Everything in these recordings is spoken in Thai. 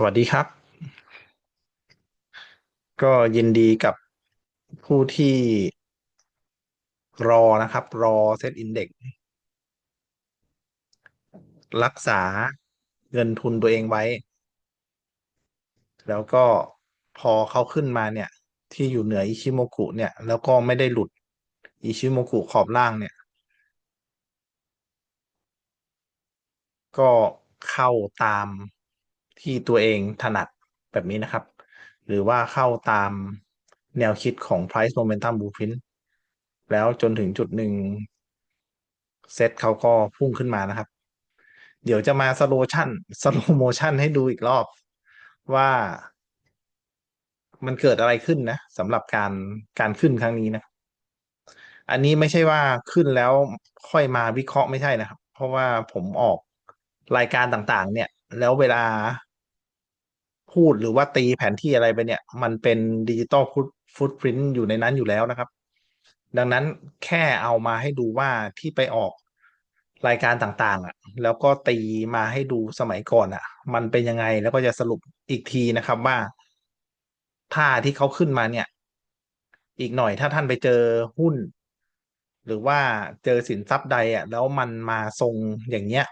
สวัสดีครับ ก็ยินดีกับผู้ที่รอนะครับ รอเซตอินเด็กรักษาเงินทุนตัวเองไว้ แล้วก็พอเขาขึ้นมาเนี่ย ที่อยู่เหนืออิชิโมกุเนี่ย แล้วก็ไม่ได้หลุดอิชิโมกุขอบล่างเนี่ย ก็เข้าตาม ที่ตัวเองถนัดแบบนี้นะครับ หรือว่าเข้าตามแนวคิดของ price momentum blueprint แล้วจนถึงจุดหนึ่งเซตเขาก็พุ่งขึ้นมานะครับ เดี๋ยวจะมาสโลชั่นสโลโมชั่นให้ดูอีกรอบว่ามันเกิดอะไรขึ้นนะสำหรับการการขึ้นครั้งนี้นะ อันนี้ไม่ใช่ว่าขึ้นแล้วค่อยมาวิเคราะห์ไม่ใช่นะครับ เพราะว่าผมออกรายการต่างๆ เนี่ย แล้วเวลา พูดหรือว่าตีแผนที่อะไรไปเนี่ย มันเป็นดิจิตอลฟุตพิ้นอยู่ในนั้นอยู่แล้วนะครับ ดังนั้นแค่เอามาให้ดูว่าที่ไปออกรายการต่างๆ อะ แล้วก็ตีมาให้ดูสมัยก่อนอะ มันเป็นยังไงแล้วก็จะสรุปอีกทีนะครับว่าท่าที่เขาขึ้นมาเนี่ย อีกหน่อยถ้าท่านไปเจอหุ้น หรือว่าเจอสินทรัพย์ใดอะ แล้วมันมาทรงอย่างเงี้ย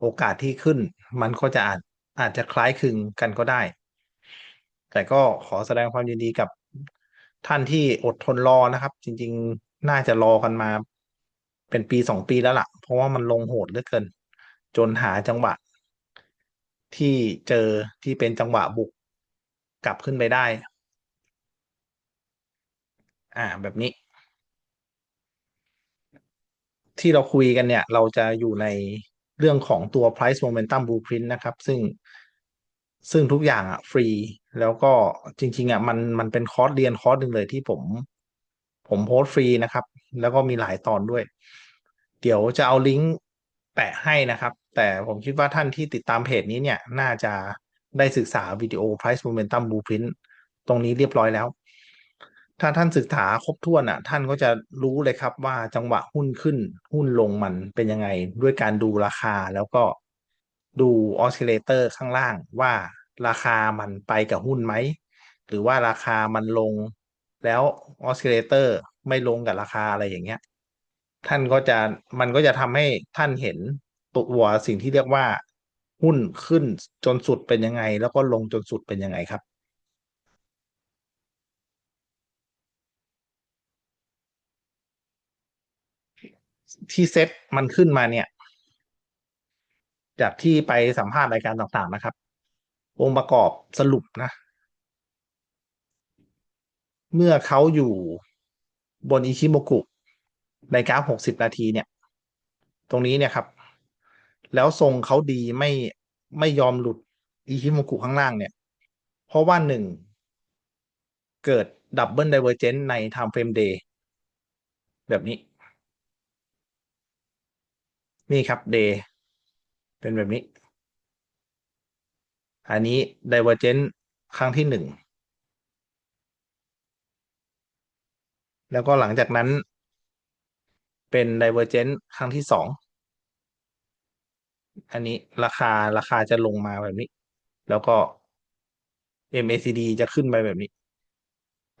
โอกาสที่ขึ้น มันก็จะอาจ อาจจะคล้ายคลึงกันก็ได้ แต่ก็ขอแสดงความยินดีกับท่านที่อดทนรอนะครับ จริง ๆ น่าจะรอกันมา เป็นปีสองปีแล้วล่ะ เพราะว่ามันลงโหดเหลือเกิน จนหาจังหวะ ที่เจอที่เป็นจังหวะบุกกลับขึ้นไปได้ อ่า แบบนี้ ที่เราคุยกันเนี่ย เราจะอยู่ในเรื่องของตัว price momentum blueprint นะครับ ซึ่ง ซึ่งทุกอย่างอะ ฟรีแล้วก็จริง ๆอะมันมันเป็นคอร์สเรียนคอร์สหนึ่งเลยที่ผม ผมโพสต์ฟรีนะครับ แล้วก็มีหลายตอนด้วย เดี๋ยวจะเอาลิงก์แปะให้นะครับ แต่ผมคิดว่าท่านที่ติดตามเพจนี้เนี่ย น่าจะได้ศึกษาวิดีโอ price momentum blueprint ตรงนี้เรียบร้อยแล้ว ถ้าท่านศึกษาครบถ้วนอะ ท่านก็จะรู้เลยครับว่าจังหวะหุ้นขึ้น หุ้นลงมันเป็นยังไง ด้วยการดูราคาแล้วก็ดูออสซิเลเตอร์ข้างล่างว่า ราคามันไปกับหุ้นไหม หรือว่าราคามันลงแล้วออสซิเลเตอร์ไม่ลงกับราคาอะไรอย่างเงี้ย ท่านก็จะมันก็จะทำให้ท่านเห็นตัวสิ่งที่เรียกว่าหุ้นขึ้นจนสุดเป็นยังไง แล้วก็ลงจนสุดเป็นยังไงครับที่เซ็ตมันขึ้นมาเนี่ย จากที่ไปสัมภาษณ์รายการต่างๆนะครับ องค์ประกอบสรุปนะ เมื่อเขาอยู่บนอิชิโมกุในกราฟหกสิบนาทีเนี่ย ตรงนี้เนี่ยครับ แล้วทรงเขาดีไม่ไม่ยอมหลุดอิชิโมกุข้างล่างเนี่ย เพราะว่าหนึ่งเกิดดับเบิลไดเวอร์เจนใน time frame day แบบนี้ นี่ครับ day เป็นแบบนี้ อันนี้ divergent ครั้งที่หนึ่งแล้วก็หลังจากนั้นเป็น divergent ครั้งที่สองอันนี้ราคาราคาจะลงมาแบบนี้ แล้วก็ MACD จะขึ้นไปแบบนี้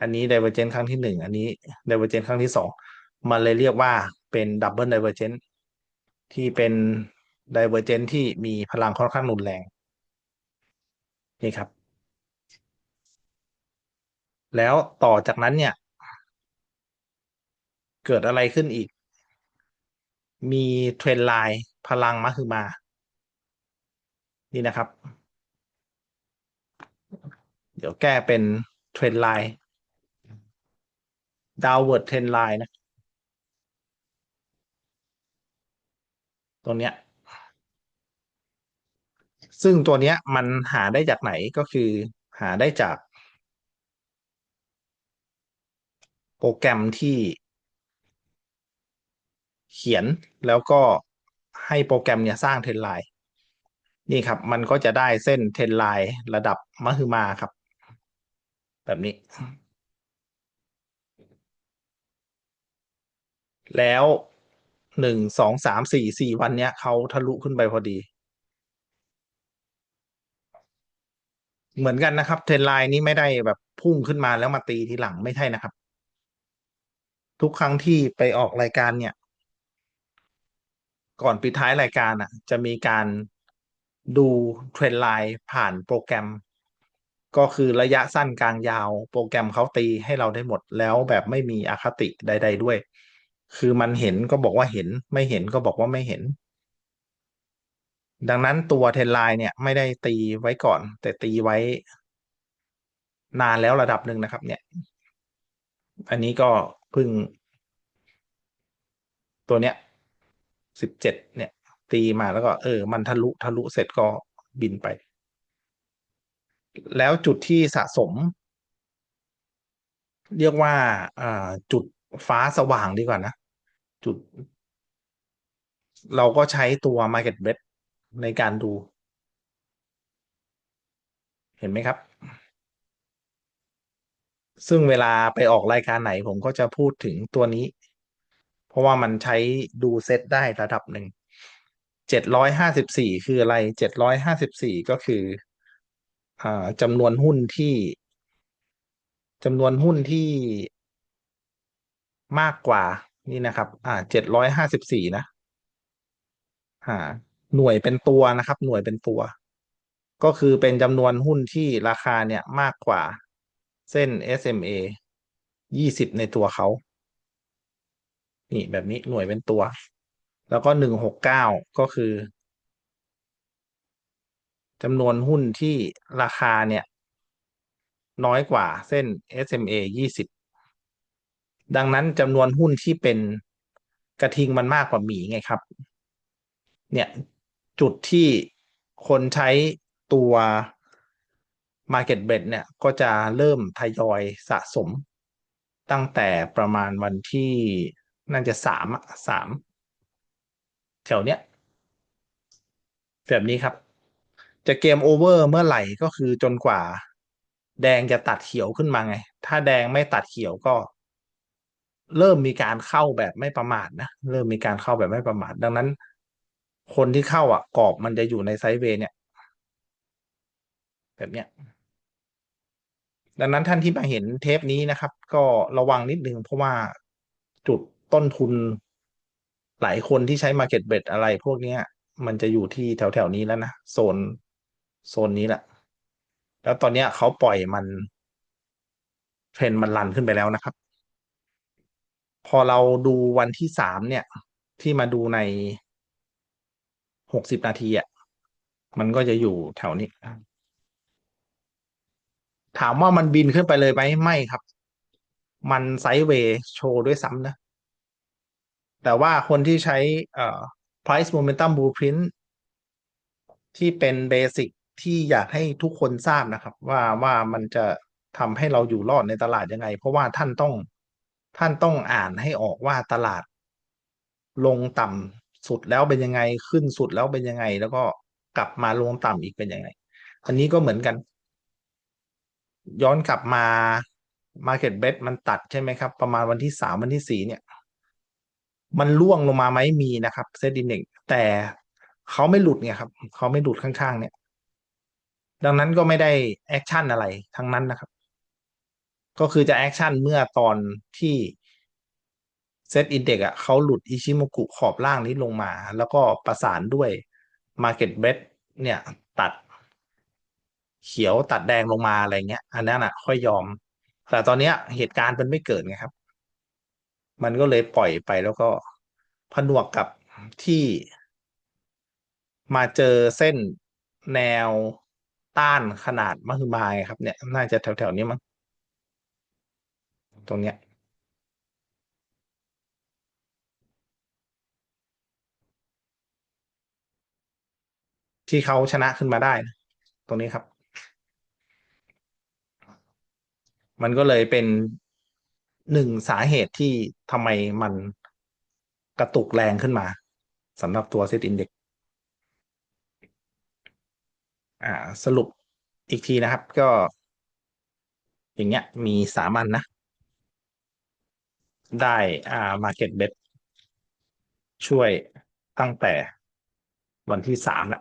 อันนี้ divergent ครั้งที่หนึ่งอันนี้ divergent ครั้งที่สองมันเลยเรียกว่าเป็น double divergent ที่เป็น divergent ที่มีพลังค่อนข้างรุนแรง นี่ครับ แล้วต่อจากนั้นเนี่ย เกิดอะไรขึ้นอีก มีเทรนไลน์พลังมาคือมา นี่นะครับ เดี๋ยวแก้เป็นเทรนไลน์ดาวเวิร์ดเทรนไลน์นะ ตรงเนี้ย ซึ่งตัวเนี้ยมันหาได้จากไหนก็คือหาได้จาก โปรแกรมที่ เขียนแล้วก็ให้โปรแกรมเนี่ยสร้างเทรนไลน์นี่ครับ มันก็จะได้เส้นเทรนไลน์ระดับมหึมาครับ แบบนี้ แล้วหนึ่งสองสามสี่สี่วันเนี้ยเขาทะลุขึ้นไปพอดี เหมือนกันนะครับ เทรนไลน์นี้ไม่ได้แบบพุ่งขึ้นมาแล้วมาตีทีหลังไม่ใช่นะครับ ทุกครั้งที่ไปออกรายการเนี่ย ก่อนปิดท้ายรายการอะ จะมีการดูเทรนไลน์ผ่านโปรแกรม ก็คือระยะสั้นกลางยาว โปรแกรมเขาตีให้เราได้หมดแล้วแบบไม่มีอคติใด ๆด้วย คือมันเห็นก็บอกว่าเห็น ไม่เห็นก็บอกว่าไม่เห็น ดังนั้นตัวเทรนไลน์เนี่ยไม่ได้ตีไว้ก่อน แต่ตีไว้นานแล้วระดับหนึ่งนะครับ เนี่ย อันนี้ก็เพิ่ง ตัวเนี้ยสิบเจ็ดเนี่ย ตีมาแล้วก็ เออ มันทะลุทะลุเสร็จก็บินไป แล้วจุดที่สะสม เรียกว่าจุดฟ้าสว่างดีกว่านะ จุด เราก็ใช้ตัว Market bed ในการดู เห็นไหมครับ ซึ่งเวลาไปออกรายการไหนผมก็จะพูดถึงตัวนี้ เพราะว่ามันใช้ดูเซตได้ระดับหนึ่งเจ็ดร้อยห้าสิบสี่คืออะไรเจ็ดร้อยห้าสิบสี่ก็คืออจำนวนหุ้นที่จำนวนหุ้นที่มากกว่านี่นะครับ อ่าเจ็ดร้อยห้าสิบสี่นะ อ่า หน่วยเป็นตัวนะครับ หน่วยเป็นตัว ก็คือเป็นจำนวนหุ้นที่ราคาเนี่ยมากกว่า เส้น SMA ยี่สิบในตัวเขา นี่แบบนี้หน่วยเป็นตัว แล้วก็หนึ่งหกเก้าก็คือจำนวนหุ้นที่ราคาเนี่ย น้อยกว่าเส้น SMA ยี่สิบดังนั้นจำนวนหุ้นที่เป็นกระทิงมันมากกว่าหมีไงครับ เนี่ย จุดที่คนใช้ตัว Market b e t เนี่ย ก็จะเริ่มทยอยสะสม ตั้งแต่ประมาณวันที่น่าจะสามสามแถวเนี้ย แบบนี้ครับ จะเกมโอเวอร์เมื่อไหร่ก็คือจนกว่า แดงจะตัดเขียวขึ้นมาไง ถ้าแดงไม่ตัดเขียวก็ เริ่มมีการเข้าแบบไม่ประมาทนะ เริ่มมีการเข้าแบบไม่ประมาท ดังนั้น คนที่เข้าอะกรอบมันจะอยู่ในไซด์เวย์เนี่ย แบบเนี้ย ดังนั้นท่านที่มาเห็นเทปนี้นะครับ ก็ระวังนิดนึงเพราะว่าจุดต้นทุน หลายคนที่ใช้ Market b e t อะไรพวกเนี้ยมันจะอยู่ที่แถวแถวนี้แล้วนะ โซน โซนนี้แหละ แล้วตอนนี้เขาปล่อยมัน เทรนมันรันขึ้นไปแล้วนะครับ พอเราดูวันที่สามเนี่ย ที่มาดูใน หกสิบนาทีอะมันก็จะอยู่แถวนี้ ถามว่ามันบินขึ้นไปเลยไหมไม่ครับ มันไซด์เวย์โชว์ด้วยซ้ำนะ แต่ว่าคนที่ใช้เอ่อ price momentum blueprint ที่เป็นเบสิกที่อยากให้ทุกคนทราบนะครับ ว่าว่ามันจะทำให้เราอยู่รอดในตลาดยังไง เพราะว่าท่านต้องท่านต้องอ่านให้ออกว่าตลาดลงต่ำ สุดแล้วเป็นยังไงขึ้นสุดแล้วเป็นยังไง แล้วก็กลับมาลงต่ำอีกเป็นยังไงอันนี้ก็เหมือนกัน ย้อนกลับมา Market Bet มันตัดใช่ไหมครับ ประมาณวันที่สามวันที่สี่เนี่ย มันล่วงลงมาไหมมีนะครับเซตดินเด็กแต่เขาไม่หลุดไงครับเขาไม่หลุดข้างๆ เนี่ย ดังนั้นก็ไม่ได้แอคชั่นอะไรทั้งนั้นนะครับ ก็คือจะแอคชั่นเมื่อตอนที่ เซตอินเด็กอะเขาหลุดอิชิโมกุขอบล่างนี้ลงมา แล้วก็ประสานด้วย Market Bet เนี่ยตัด เขียวตัดแดงลงมาอะไรเงี้ย อันนั้นอะ ค่อยยอม แต่ตอนเนี้ยเหตุการณ์มันไม่เกิดไงครับ มันก็เลยปล่อยไปแล้วก็ผนวกกับที่มาเจอเส้นแนวต้านขนาดมหึมาครับ เนี่ย น่าจะแถวๆนี้มั้งตรงเนี้ย ที่เขาชนะขึ้นมาได้ ตรงนี้ครับ มันก็เลยเป็นหนึ่งสาเหตุที่ทำไมมันกระตุกแรงขึ้นมาสำหรับตัวเซตอินเด็กอ่า สรุปอีกทีนะครับ ก็ อย่างเงี้ย มีสามันนะ ได้อ่า Market Bet ช่วยตั้งแต่วันที่สามและ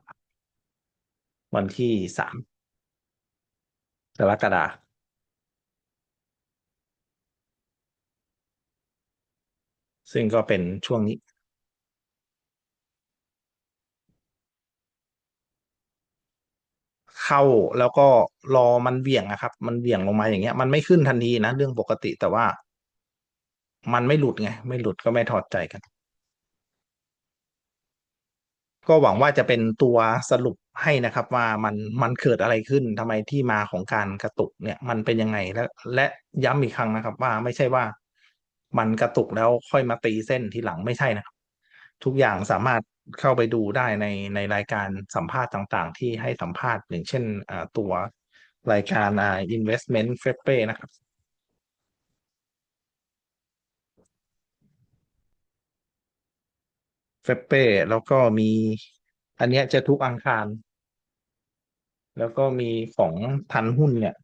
วันที่สามกรกฎาซึ่งก็เป็นช่วงนี้ เข้าแล้วก็รอมันเหวี่ยงอะครับ มันเหวี่ยงลงมาอย่างเงี้ย มันไม่ขึ้นทันทีนะ เรื่องปกติแต่ว่า มันไม่หลุดไง ไม่หลุดก็ไม่ถอดใจกัน ก็หวังว่าจะเป็นตัวสรุป ให้นะครับว่ามันมันเกิดอะไรขึ้นทำไมที่มาของการกระตุกเนี่ยมันเป็นยังไงและและย้ำอีกครั้งนะครับ ว่าไม่ใช่ว่ามันกระตุกแล้วค่อยมาตีเส้นทีหลังไม่ใช่นะครับ ทุกอย่างสามารถเข้าไปดูได้ในในรายการสัมภาษณ์ต่างๆ ที่ให้สัมภาษณ์อย่างเช่นตัวรายการอ่า investment f e p e นะครับเฟเป้แล้วก็มี อันเนี้ยจะทุกอังคาร แล้วก็มีของทันหุ้นเนี่ย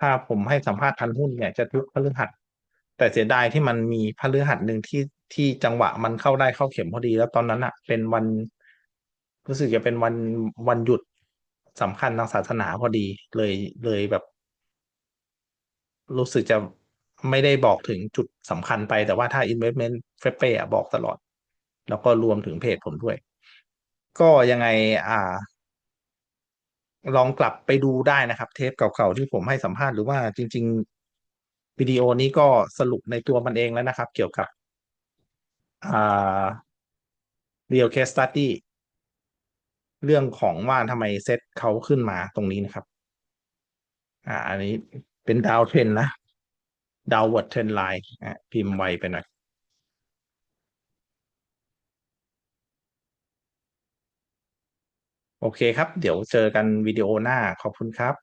ถ้าผมให้สัมภาษณ์ทันหุ้นเนี่ยจะทุกพฤหัส แต่เสียดายที่มันมีพฤหัสหนึ่งที่ที่จังหวะมันเข้าได้เข้าเข็มพอดี แล้วตอนนั้นอะเป็นวันรู้สึกจะเป็นวันวันหยุดสำคัญทางศาสนาพอดีเลยเลยแบบ รู้สึกจะไม่ได้บอกถึงจุดสำคัญไป แต่ว่าถ้า investment f e p e อะบอกตลอด แล้วก็รวมถึงเพจผมด้วย ก็ยังไง อ่า ลองกลับไปดูได้นะครับ เทปเก่าๆที่ผมให้สัมภาษณ์หรือว่าจริง ๆ วิดีโอนี้ก็สรุปในตัวมันเองแล้วนะครับ เกี่ยวกับ อ่า real case study เรื่องของว่าทำไมเซตเขาขึ้นมาตรงนี้นะครับ อ่า อันนี้เป็นดาวเทรนนะดาวเวิร์ดเทรนไลน์พิมพ์ไวไปหน่อย โอเคครับ เดี๋ยวเจอกันวิดีโอหน้าขอบคุณครับ